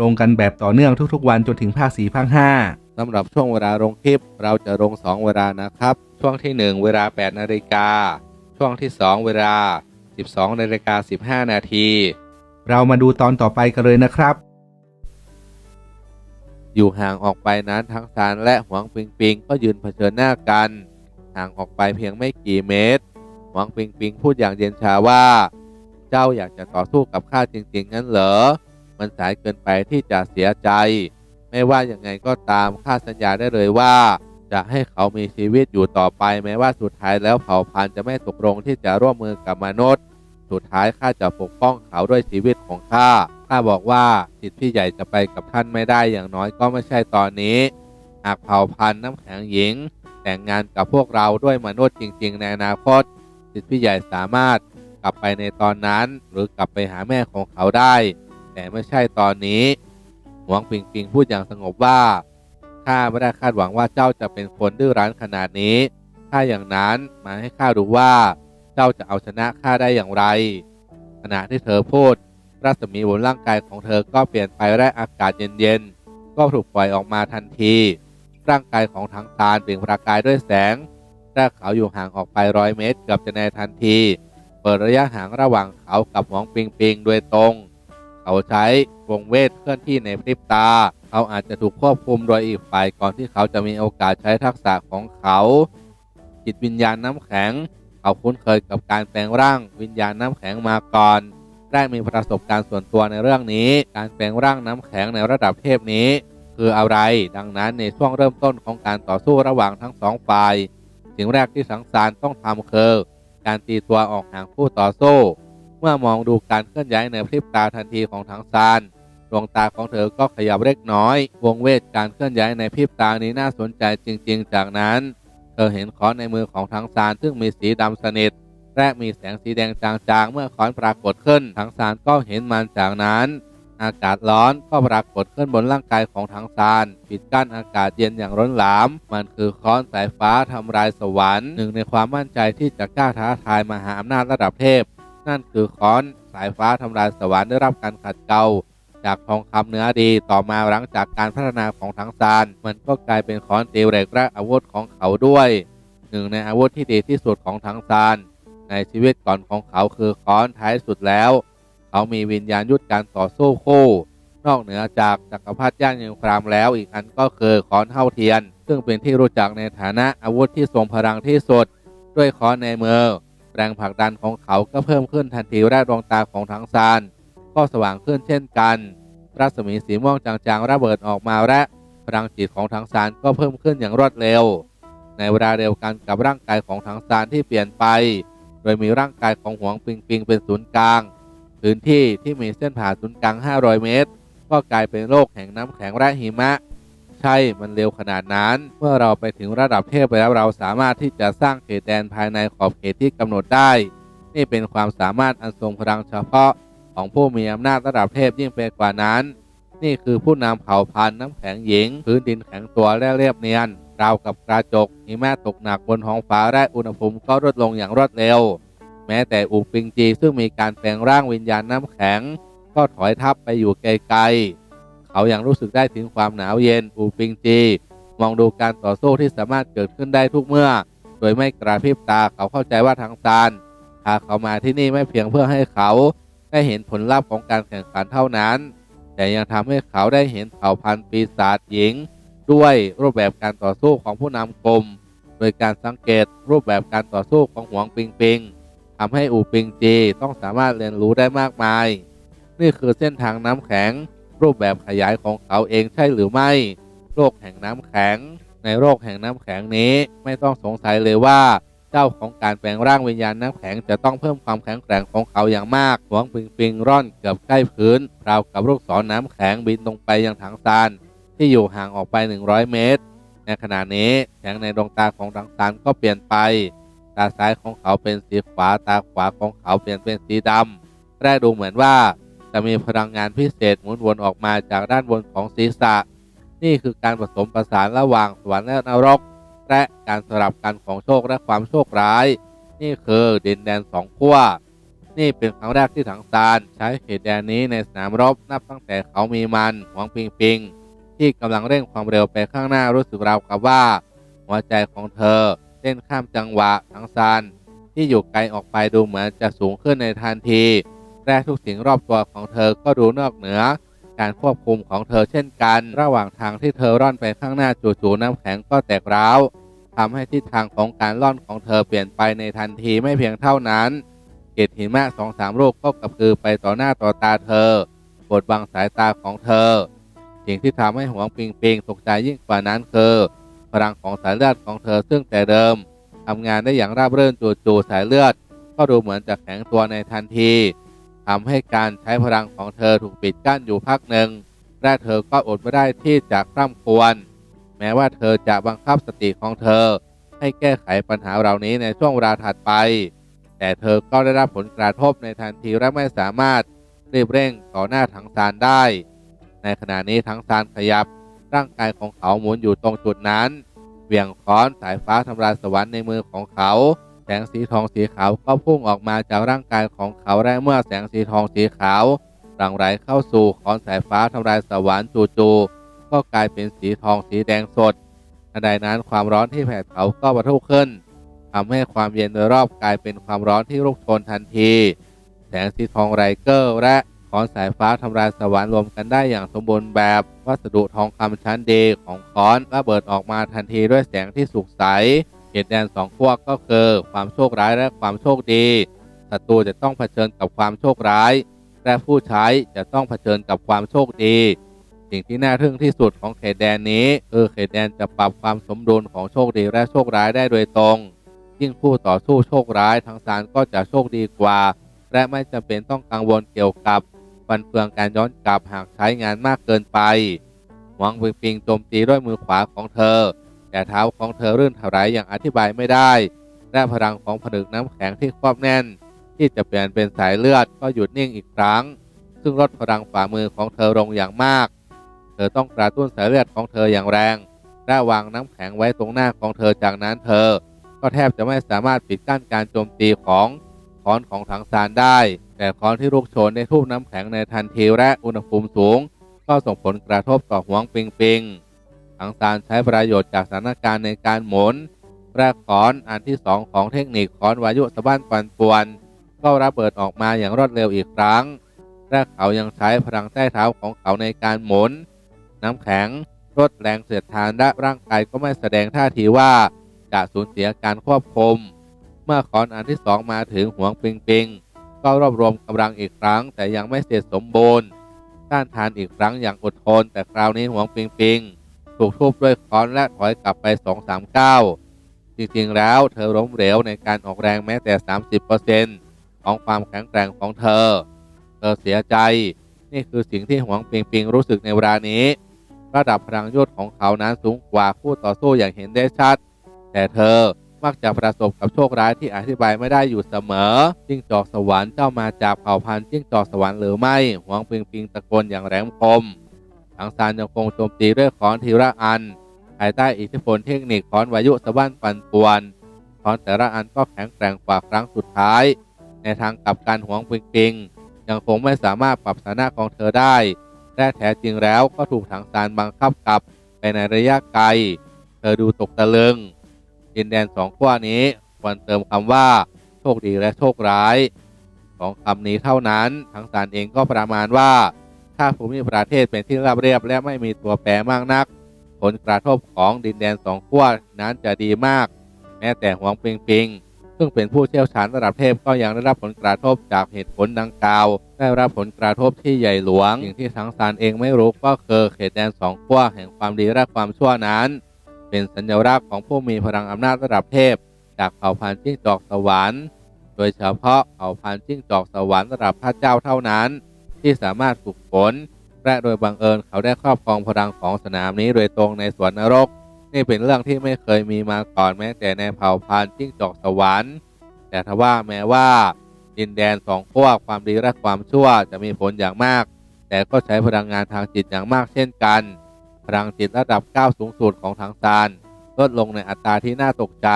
ลงกันแบบต่อเนื่องทุกๆ วันจนถึงภาค4ภาค5สำหรับช่วงเวลาลงคลิป เราจะลง 2 เวลานะครับ ช่วงที่ 1 เวลา 8 นาฬิกา ช่วงที่ 2 เวลา 12 นาฬิกา 15 นาที เรามาดูตอนต่อไปกันเลยนะครับ อยู่ห่างออกไปนั้นทั้งซานและหวงปิงปิงก็ยืนเผชิญหน้ากัน ห่างออกไปเพียงไม่กี่เมตร หวงปิงปิงพูดอย่างเย็นชาว่า เจ้าอยากจะต่อสู้กับข้าจริงๆงั้นเหรอ มันสายเกินไปที่จะเสียใจ ไม่ว่าอย่างไงก็ตามข้าสัญญาได้เลยว่า จะให้เขามีชีวิตอยู่ต่อไป แม้ว่าสุดท้ายแล้วเผ่าพันธุ์จะไม่ตกลงที่จะร่วมมือกับมนุษย์ สุดท้ายข้าจะปกป้องเขาด้วยชีวิตของข้าข้าบอกว่าสิทธิ์พี่ใหญ่จะไปกับท่านไม่ได้อย่างน้อยก็ไม่ใช่ตอนนี้หากเผ่าพันธุ์น้ำแข็งหญิง แต่งงานกับพวกเราด้วยมนุษย์จริง ๆ ในอนาคตสิทธิพี่ใหญ่สามารถกลับไปในตอนนั้น หรือกลับไปหาแม่ของเขาได้ แต่ไม่ใช่ตอนนี้ หวงปิงปิงพูดอย่างสงบว่าข้าไม่ได้คาดหวังว่าเจ้าจะเป็นคนดื้อรั้นขนาดนี้ ถ้าอย่างนั้นมาให้ข้าดูว่าเจ้าจะเอาชนะข้าได้อย่างไร ขณะที่เธอพูด รัศมีบนร่างกายของเธอก็เปลี่ยนไปและอากาศเย็นๆ ก็ถูกปล่อยออกมาทันที ร่างกายของทั้งตาลเปล่งประกายด้วยแสงและเขาอยู่ห่างออกไปร้อยเมตรเกือบจะในทันที เปิดระยะห่างระหว่างเขากับหวงปิงปิงโดยตรง เขาใช้วงเวทเคลื่อนที่ในพริบตา เขาอาจจะถูกควบคุมโดยอีกฝ่ายก่อนที่เขาจะมีโอกาสใช้ทักษะของเขา จิตวิญญาณน้ำแข็ง เขาคุ้นเคยกับการแปลงร่างวิญญาณน้ำแข็งมาก่อนได้มีประสบการณ์ส่วนตัวในเรื่องนี้ การแปลงร่างน้ำแข็งในระดับเทพนี้ คืออะไร ดังนั้นในช่วงเริ่มต้นของการต่อสู้ระหว่างทั้งสองฝ่าย สิ่งแรกที่สังสารต้องทำคือการตีตัวออกห่างผู้ต่อสู้ เมื่อมองดูการเคลื่อนย้ายในพริบตาทันทีของทั้งซานดวงตาของเธอก็ขยับเล็กน้อย วงเวทการเคลื่อนย้ายในพริบตานี้น่าสนใจจริง ๆ จากนั้น เธอเห็นค้อนในมือของทั้งซานซึ่งมีสีดำสนิทและมีแสงสีแดงจางๆ เมื่อค้อนปรากฏขึ้นทั้งซานก็เห็นมันจากนั้น อากาศร้อนก็ปรากฏขึ้นบนร่างกายของทั้งซานปิดกั้นอากาศเย็นอย่างร้นหลาม มันคือค้อนสายฟ้าทำลายสวรรค์หนึ่งในความมั่นใจที่จะกล้าท้าทายมหาอำนาจระดับเทพ นั่นคือค้อนสายฟ้าทำลายสวรรค์ได้รับการขัดเกลาจากทองคำเนื้อดีต่อมาหลังจากการพัฒนาของทั้งซาน มันก็กลายเป็นค้อนตีเหล็กและอาวุธของเขาด้วยหนึ่งในอาวุธที่ดีที่สุดของทั้งซาน ในชีวิตก่อนของเขาคือค้อนท้ายสุดแล้ว เขามีวิญญาณยุทธการต่อสู้คู่นอกเหนือจากจักรพรรดิย่างยิงครามแล้วอีกอันก็คือค้อนเท่าเทียน ซึ่งเป็นที่รู้จักในฐานะอาวุธที่ทรงพลังที่สุดด้วยค้อนในมือ แรงผลักดันของเขาก็เพิ่มขึ้นทันทีและดวงตาของทั้งซานก็สว่างขึ้นเช่นกัน รัศมีสีม่วงจางๆระเบิดออกมาและพลังจิตของทั้งซานก็เพิ่มขึ้นอย่างรวดเร็ว ในเวลาเดียวกันกับร่างกายของทั้งซานที่เปลี่ยนไป โดยมีร่างกายของหวงปิงปิงเป็นศูนย์กลาง พื้นที่ที่มีเส้นผ่าศูนย์กลาง 500 เมตร ก็กลายเป็นโลกแห่งน้ำแข็งและหิมะ ใช่มันเร็วขนาดนั้น เมื่อเราไปถึงระดับเทพไปแล้วเราสามารถที่จะสร้างเขตแดนภายในขอบเขตที่กำหนดได้ นี่เป็นความสามารถอันทรงพลังเฉพาะของผู้มีอำนาจระดับเทพยิ่งไปกว่านั้น นี่คือผู้นำเผ่าพันธุ์น้ำแข็งหญิง พื้นดินแข็งตัวและเรียบเนียน ราวกับกระจกหิมะตกหนักบนท้องฟ้าและอุณหภูมิก็ลดลงอย่างรวดเร็ว แม้แต่อูปิงจีซึ่งมีการแปลงร่างวิญญาณน้ำแข็ง ก็ถอยทับไปอยู่ไกลๆ เขายังรู้สึกได้ถึงความหนาวเย็นอูปิงจี มองดูการต่อสู้ที่สามารถเกิดขึ้นได้ทุกเมื่อ โดยไม่กระพริบตาเขาเข้าใจว่าทางซานพาเขามาที่นี่ไม่เพียงเพื่อให้เขาได้เห็นผลลัพธ์ของการแข่งขันเท่านั้น แต่ยังทำให้เขาได้เห็นเผ่าพันธุ์ปีศาจหญิง ด้วยรูปแบบการต่อสู้ของผู้นำกลุ่มโดยการสังเกตรูปแบบการต่อสู้ของหวงปิงปิงทำให้อูปิงจีต้องสามารถเรียนรู้ได้มากมาย นี่คือเส้นทางน้ำแข็ง รูปแบบขยายของเขาเองใช่หรือไม่ โลกแห่งน้ำแข็ง ในโลกแห่งน้ำแข็งนี้ไม่ต้องสงสัยเลยว่าเจ้าของการแปลงร่างวิญญาณน้ำแข็งจะต้องเพิ่มความแข็งแกร่งของเขาอย่างมากหวงปิงปิงร่อนเกือบใกล้พื้นราวกับลูกศรน้ำแข็งบินลงไปยังถังซานที่อยู่ห่างออกไป 100 เมตร ในขณะนี้แสงในดวงตาของถังซานก็เปลี่ยนไป ตาซ้ายของเขาเป็นสีขวาตาขวาของเขาเปลี่ยนเป็นสีดำแรกดูเหมือนว่า จะมีพลังงานพิเศษหมุนวนออกมาจากด้านบนของศีรษะ นี่คือการผสมประสานระหว่างสวรรค์และนรก และการสลับกันของโชคและความโชคร้าย นี่คือดินแดนสองขั้วนี่เป็นครั้งแรกที่ถังซานใช้เขตแดนนี้ในสนามรบนับตั้งแต่เขามีมันหวังปิงปิง ที่กำลังเร่งความเร็วไปข้างหน้ารู้สึกราวกับว่า หัวใจของเธอเต้นข้ามจังหวะถังซานที่อยู่ไกลออกไปดูเหมือนจะสูงขึ้นในทันที และทุกสิ่งรอบตัวของเธอก็ดูนอกเหนือ การควบคุมของเธอเช่นกัน ระหว่างทางที่เธอร่อนไปข้างหน้าจู่ๆน้ำแข็งก็แตกร้าวทำให้ทิศทางของการล่อนของเธอเปลี่ยนไปในทันทีไม่เพียงเท่านั้น เกล็ดหิมะสองสามลูกก็กระพือไปต่อหน้าต่อตาเธอบดบังสายตาของเธอ สิ่งที่ทำให้หวงปิงปิงตกใจยิ่งกว่านั้นคือพลังของสายเลือดของเธอซึ่งแต่เดิมทำงานได้อย่างราบรื่นจู่ๆสายเลือด ก็ดูเหมือนจะแข็งตัวในทันที ทำให้การใช้พลังของเธอถูกปิดกั้นอยู่พักหนึ่งและเธอก็อดไม่ได้ที่จะคร่ำควญแม้ว่าเธอจะบังคับสติของเธอ ให้แก้ไขปัญหาเหล่านี้ในช่วงเวลาถัดไป แต่เธอก็ได้รับผลกระทบในทันทีและไม่สามารถรีบเร่งต่อหน้าถังซานได้ ในขณะนี้ถังซานขยับ ร่างกายของเขาหมุนอยู่ตรงจุดนั้นเหวี่ยงค้อนสายฟ้าทำลายสวรรค์ในมือของเขา งสีทองสีขาวก็พุ่งออกมาจากร่างกายของเขาและเมื่อแสงสีทองสีขาวหลั่งไหลเข้าสู่ค้อนสายฟ้าทำลายสวรรค์จู่ๆก็กลายเป็นสีทองสีแดงสดทันใดนั้นความร้อนที่แผดเผาก็ปะทุขึ้นทำให้ความเย็นโดยรอบกลายเป็นความร้อนที่ลุกโชนทันที แสงสีทองไรเกอร์และค้อนสายฟ้าทำลายสวรรค์รวมกันได้อย่างสมบูรณ์แบบ วัสดุทองคำชั้นดีของค้อนระเบิดออกมาทันทีด้วยแสงที่สุกใส เขตแดนสองขั้วก็คือความโชคร้ายและความโชคดีศัตรูจะต้องเผชิญกับความโชคร้าย และผู้ใช้จะต้องเผชิญกับความโชคดี สิ่งที่น่าทึ่งที่สุดของเขตแดนนี้คือเขตแดนจะปรับความสมดุลของโชคดีและโชคร้ายได้โดยตรง ยิ่งผู้ต่อสู้โชคร้ายทางสารก็จะโชคดีกว่า และไม่จำเป็นต้องกังวลเกี่ยวกับฟันเฟืองการย้อนกลับหากใช้งานมากเกินไป หวังปิงปิงโจมตีด้วยมือขวาของเธอ แต่เท้าของเธอรื่นถลายอย่างอธิบายไม่ได้และพลังของผนึกน้ำแข็งที่ควบแน่น ที่จะเปลี่ยนเป็นสายเลือดก็หยุดนิ่งอีกครั้ง ซึ่งลดพลังฝ่ามือของเธอลงอย่างมาก เธอต้องกระตุ้นสายเลือดของเธออย่างแรงและวางน้ำแข็งไว้ตรงหน้าของเธอจากนั้นเธอ ก็แทบจะไม่สามารถปิดกั้นการโจมตีของค้อนของถังซานได้ แต่ค้อนที่ลุกโชนได้ทุบน้ำแข็งในทันทีและอุณหภูมิสูง ก็ส่งผลกระทบต่อหวงปิงปิง ถังซานใช้ประโยชน์จากสถานการณ์ในการหมุนแรกค้อนอันที่สองของเทคนิคคอนวายุสะบั้นปันป่วน ก็ระเบิดออกมาอย่างรวดเร็วอีกครั้งและเขายังใช้พลังใต้เท้าของเขาในการหมุน น้ำแข็งลดแรงเสียดทานและร่างกายก็ไม่แสดงท่าทีว่าจะสูญเสียการควบคุม เมื่อคอนอันที่สองมาถึงหวงปิงปิงก็รวบรวมกำลังอีกครั้ง แต่ยังไม่เสร็จสมบูรณ์ต้านทานอีกครั้งอย่างอดทน แต่คราวนี้หวงปิงปิง ถูกทุบด้วยค้อนและถอยกลับไป2อสามก้าวจริงๆแล้วเธอล้มเหลวในการออกแรงแม้แต่ 30%ของความแข็งแกร่งของเธอ เธอเสียใจ นี่คือสิ่งที่หวงปิงปิงรู้สึกในเวลานี้ ระดับพลังยุทธของเขานั้นสูงกว่าคู่ต่อสู้อย่างเห็นได้ชัด แต่เธอมักจะประสบกับโชคร้ายที่อธิบายไม่ได้อยู่เสมอ จิ้งจอกสวรรค์เจ้ามาจากเผ่าพันธุ์จิ้งจอกสวรรค์หรือไม่ หวงปิงปิงตะโกนอย่างแหลมคม ทางซานยังคงโจมตีด้วยค้อนทีละอัน ภายใต้อิทธิพลเทคนิคค้อนวายุสะบั้นปันป่วนค้อนแต่ละอันก็แข็งแกร่งกว่าครั้งสุดท้าย ในทางกลับการหวงปิงปิงยังคงไม่สามารถปรับสถานะของเธอได้และแท้จริงแล้วก็ถูกถังซานบังคับกลับไปในระยะไกล เธอดูตกตะลึงดินแดนสองขั้วนี้ควรเติมคำว่า โชคดีและโชคร้ายสองคำนี้เท่านั้นทางสารเองก็ประมาณว่า ถ้าภูมิประเทศเป็นที่ราบเรียบ และไม่มีตัวแปรมากนัก ผลกระทบของดินแดนสองขั้วนั้นจะดีมาก แม้แต่หวงปิงปิง ซึ่งเป็นผู้เชี่ยวชาญระดับเทพก็ยังได้รับผลกระทบจากเหตุผลดังกล่าว ได้รับผลกระทบที่ใหญ่หลวง สิ่งที่ทั้งซานเองไม่รู้ก็คือเขตแดนสองขั้วแห่งความดีและความชั่วนั้น เป็นสัญลักษณ์ของผู้มีพลังอำนาจระดับเทพ จากเผ่าพันธุ์จิ้งจอกสวรรค์ โดยเฉพาะเผ่าพันธุ์จิ้งจอกสวรรค์ระดับพระเจ้าเท่านั้น ที่สามารถฝึกฝนและโดยบังเอิญเขาได้ครอบครองพลังของสนามนี้โดยตรงในสวนนรก นี่เป็นเรื่องที่ไม่เคยมีมาก่อนแม้แต่ในเผ่าพันธุ์จิ้งจอกสวรรค์ แต่ทว่าแม้ว่า ดินแดนสองขั้วความดีและความชั่วจะมีผลอย่างมาก แต่ก็ใช้พลังงานทางจิตอย่างมากเช่นกัน พลังจิตระดับ9สูงสุดของทางซานลดลงในอัตราที่น่าตกใจ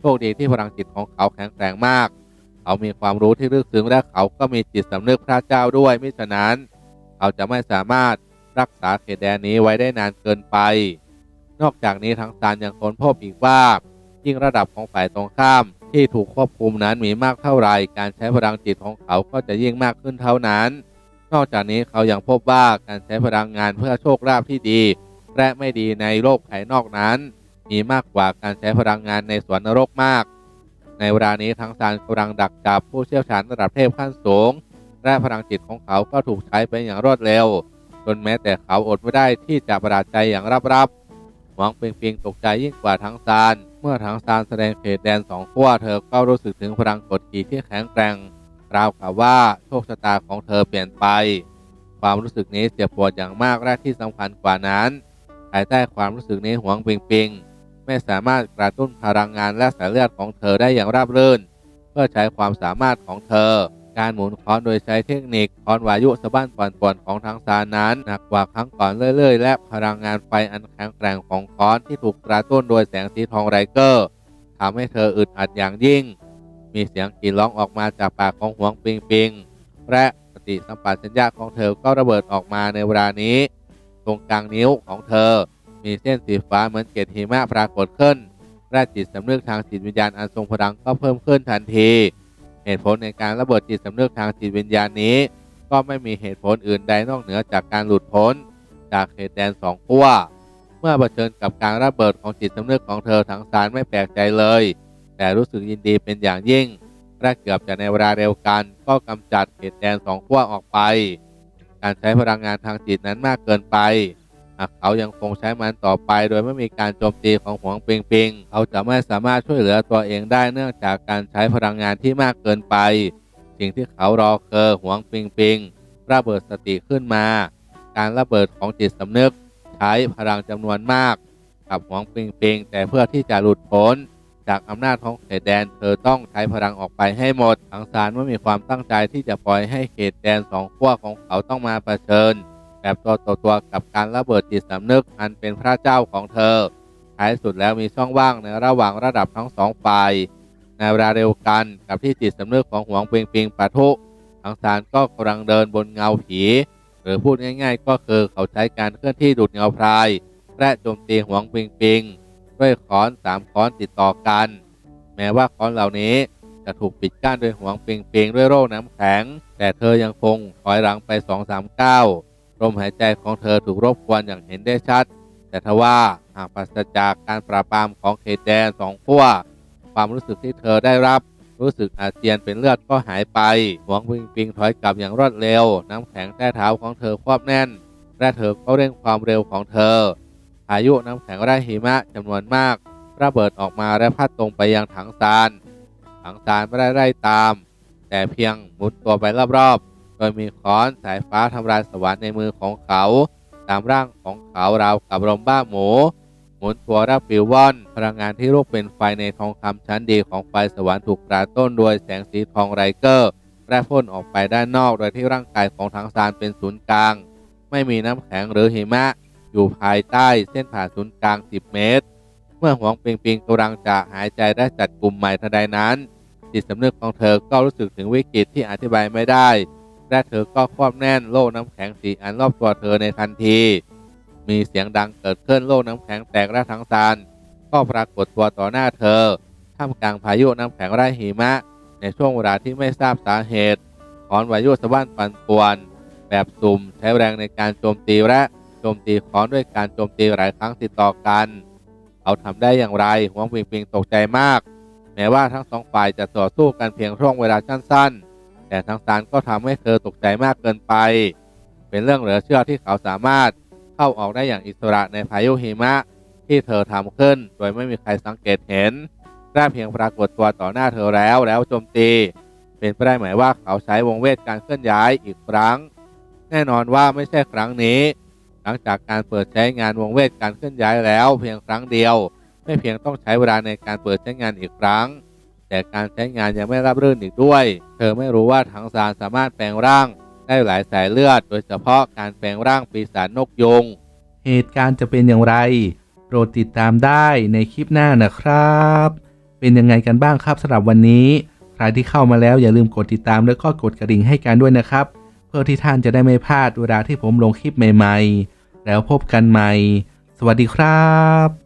โชคดีที่พลังจิตของเขาแข็งแกร่งมาก เขามีความรู้ที่ลึกซึ้งและเขาก็มีจิตสำนึกพระเจ้าด้วยมิฉะนั้นเขาจะไม่สามารถรักษาเขตแดนนี้ไว้ได้นานเกินไป นอกจากนี้ทางซานยังค้นพบอีกว่า ยิ่งระดับของฝ่ายตรงข้ามที่ถูกควบคุมนั้นมีมากเท่าไหร่การใช้พลังจิตของเขาก็จะยิ่งมากขึ้นเท่านั้น นอกจากนี้เขายังพบว่าการใช้พลังงานเพื่อโชคลาภที่ดี และไม่ดีในโลกภายนอกนั้น มีมากกว่าการใช้พลังงานในสวนนรกมาก ในเวลานี้ทั้งซานกำลังดักจับผู้เชี่ยวชาญระดับเทพขั้นสูง และพลังจิตของเขาก็ถูกใช้ไปอย่างรวดเร็ว จนแม้แต่เขาอดไม่ได้ที่จะประหลาดใจอย่างรับๆหวังเปิงปิงตกใจยิ่งกว่าทั้งซานเมื่อทั้งซานแสดงเขตแดนสองขั้วเธอก็รู้สึกถึงพลังกดขี่ที่แข็งแกร่งราวกับว่าโชคชะตาของเธอเปลี่ยนไป ความรู้สึกนี้เจ็บปวดอย่างมากและที่สำคัญกว่านั้นภายใต้ความรู้สึกนี้หวงเปิงปิง ไม่สามารถกระตุ้นพลังงานและสายเลือดของเธอได้อย่างราบรื่น เพื่อใช้ความสามารถของเธอ การหมุนค้อนโดยใช้เทคนิคค้อนวายุสะบั้นป่วนๆของทางซานนั้นหนักกว่าครั้งก่อนเรื่อยๆ และพลังงานไฟอันแข็งแกร่งของค้อนที่ถูกกระตุ้นโดยแสงสีทองไรเกอร์ทำให้เธออึดอัดอย่างยิ่ง มีเสียงกรีดร้องออกมาจากปากของหวงปิงปิงและสติสัมปชัญญะของเธอก็ระเบิดออกมาในเวลานี้ ตรงกลางนิ้วของเธอ มีเส้นสีฟ้าเหมือนเกล็ดหิมะปรากฏขึ้นและจิตสำนึกทางจิตวิญญาณอันทรงพลังก็เพิ่มขึ้นทันที เหตุผลในการระเบิดจิตสำนึกทางจิตวิญญาณนี้ ก็ไม่มีเหตุผลอื่นใดนอกเหนือจากการหลุดพ้น จากเขตแดนสองขั้วเมื่อเผชิญกับการระเบิดของจิตสำนึกของเธอทั้งสารไม่แปลกใจเลย แต่รู้สึกยินดีเป็นอย่างยิ่งและเกือบจะในเวลาเร็วกัน ก็กำจัดเขตแดนสองขั้วออกไป การใช้พลังงานทางจิตนั้นมากเกินไป หากเขายังคงใช้มันต่อไป โดยไม่มีการโจมตีของหวงปิงปิงเขาจะไม่สามารถช่วยเหลือตัวเองได้เนื่องจากการใช้พลังงานที่มากเกินไป สิ่งที่เขารอคือหวงปิงปิงระเบิดสติขึ้นมา การระเบิดของจิตสำนึก ใช้พลังจำนวนมาก กับหวงปิงปิงแต่เพื่อที่จะหลุดพ้นจากอำนาจของเขตแดน เธอต้องใช้พลังออกไปให้หมดทางซานไม่มีความตั้งใจที่จะปล่อยให้เขตแดนสองขั้วของเขาต้องมาเผชิญ แบบตัวต่อตัวกับการระเบิดจิตสำนึกอันเป็นพระเจ้าของเธอ ท้ายสุดแล้วมีช่องว่างในระหว่างระดับทั้งสองฝ่าย ในเวลาเร็วกันกับที่จิตสำนึกของหวงปิงปิงปะทุทางซานก็กำลังเดินบนเงาผี หรือพูดง่ายๆ ก็คือเขาใช้การเคลื่อนที่ดูดเงาพราย และโจมตีหวงปิงปิงด้วยค้อนสามค้อนติดต่อกัน แม้ว่าค้อนเหล่านี้จะถูกปิดกั้นโดยหวงปิงปิงด้วยโรคน้ำแข็ง แต่เธอยังคงถอยหลังไปสองสามก้าว ลมหายใจของเธอถูกรบกวนอย่างเห็นได้ชัด แต่ทว่าหากปราศจากการปราบปรามของเขตแดนสองขั้วความรู้สึกที่เธอได้รับ รู้สึกอาเจียนเป็นเลือดก็หายไปหวงปิงปิงถอยกลับอย่างรวดเร็ว น้ำแข็งใต้เท้าของเธอควบแน่น และเธอก็เร่งความเร็วของเธอพายุน้ำแข็งไร่หิมะจำนวนมากระเบิดออกมาและพัดตรงไปยังถังซานถังซานไม่ได้ไล่ตาม แต่เพียงหมุนตัวไปรอบๆ ยมีค้อนสายฟ้าทำลายสวรรค์ในมือของเขา ตามร่างของเขาราวกับลมบ้าหมู หมุนตัวรับปิวว่อน พลังงานที่ลุกเป็นไฟในทองคำชั้นดีของไฟสวรรค์ถูกกระต้นโดยแสงสีทองไรเกอร์และพ่นออกไปด้านนอกโดยที่ร่างกายของทั้งซานเป็นศูนย์กลาง ไม่มีน้ำแข็งหรือหิมะ อยู่ภายใต้เส้นผ่าศูนย์กลาง 10 เมตร เมื่อหวงปิงปิงกำลังจะหายใจและจัดกลุ่มใหม่ทันใดนั้นจิตสำนึกของเธอก็รู้สึกถึงวิกฤตที่อธิบายไม่ได้ และเธอก็ควบแน่นโล่น้ำแข็งสีอันรอบตัวเธอในทันที มีเสียงดังเกิดขึ้นโล่น้ำแข็งแตกและทั้งซานก็ปรากฏตัวต่อหน้าเธอท่ามกลางพายุน้ำแข็งไร่หิมะ ในช่วงเวลาที่ไม่ทราบสาเหตุขอนวายุสะบั้นปั่นป่วน แบบสุ่มใช้แรงในการโจมตีและโจมตีค้อนด้วยการโจมตีหลายครั้งติดต่อกันเขาทำได้อย่างไรหวงปิงปิงตกใจมาก แม้ว่าทั้งสองฝ่ายจะต่อสู้กันเพียงช่วงเวลาสั้นๆ แต่ทั้งซานก็ทำให้เธอตกใจมากเกินไป เป็นเรื่องเหลือเชื่อที่เขาสามารถเข้าออกได้อย่างอิสระในพายุหิมะ ที่เธอทำขึ้น โดยไม่มีใครสังเกตเห็นแค่เพียงปรากฏตัวต่อหน้าเธอแล้วแล้วโจมตี เป็นไปได้ไหมว่าเขาใช้วงเวทการเคลื่อนย้ายอีกครั้ง แน่นอนว่าไม่ใช่ครั้งนี้ หลังจากการเปิดใช้งานวงเวทการเคลื่อนย้ายแล้ว เพียงครั้งเดียว ไม่เพียงต้องใช้เวลาในการเปิดใช้งานอีกครั้ง แต่การใช้งานยังไม่รับรื่นอีกด้วย เธอไม่รู้ว่าถังซานสามารถแปลงร่าง ได้หลายสายเลือด โดยเฉพาะการแปลงร่างปีศาจนกยุงเหตุการณ์จะเป็นอย่างไร โปรดติดตามได้ในคลิปหน้านะครับ เป็นยังไงกันบ้างครับสำหรับวันนี้ ใครที่เข้ามาแล้วอย่าลืมกดติดตามแล้วก็กดกระดิ่งให้กันด้วยนะครับ เพื่อที่ท่านจะได้ไม่พลาดเวลาที่ผมลงคลิปใหม่ ๆ แล้วพบกันใหม่ สวัสดีครับ